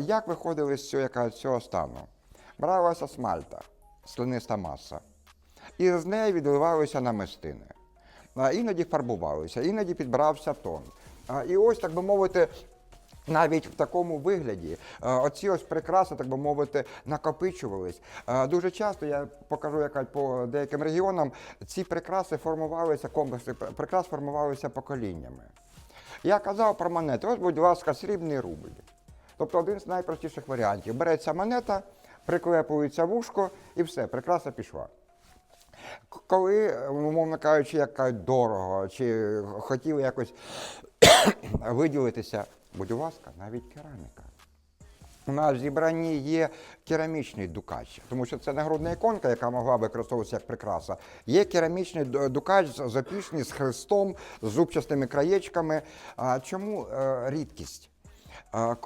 Як виходили з цього, цього стану? Бралася смальта, слиниста маса, і з неї відливалися намистини. Іноді фарбувалися, іноді підбирався тон. І ось, так би мовити, навіть в такому вигляді оці ось прикраси, так би мовити, накопичувались. Дуже часто я покажу, як по деяким регіонам ці прикраси формувалися, комплекси прикрас формувалися поколіннями. Я казав про монети. Ось, будь ласка, срібний рубль. Тобто один з найпростіших варіантів. Береться монета, приклепується вушко і все, прикраса пішла. Коли, е, умовно кажучи, як кажуть, дорого, чи хотіли якось виділитися, будь ласка, навіть кераміка. У нас в зібранні є керамічний дукач, тому що це нагрудна іконка, яка могла використовуватися як прикраса. Є керамічний дукач з- запічний з хрестом, з зубчастими краєчками. Чому е, рідкість?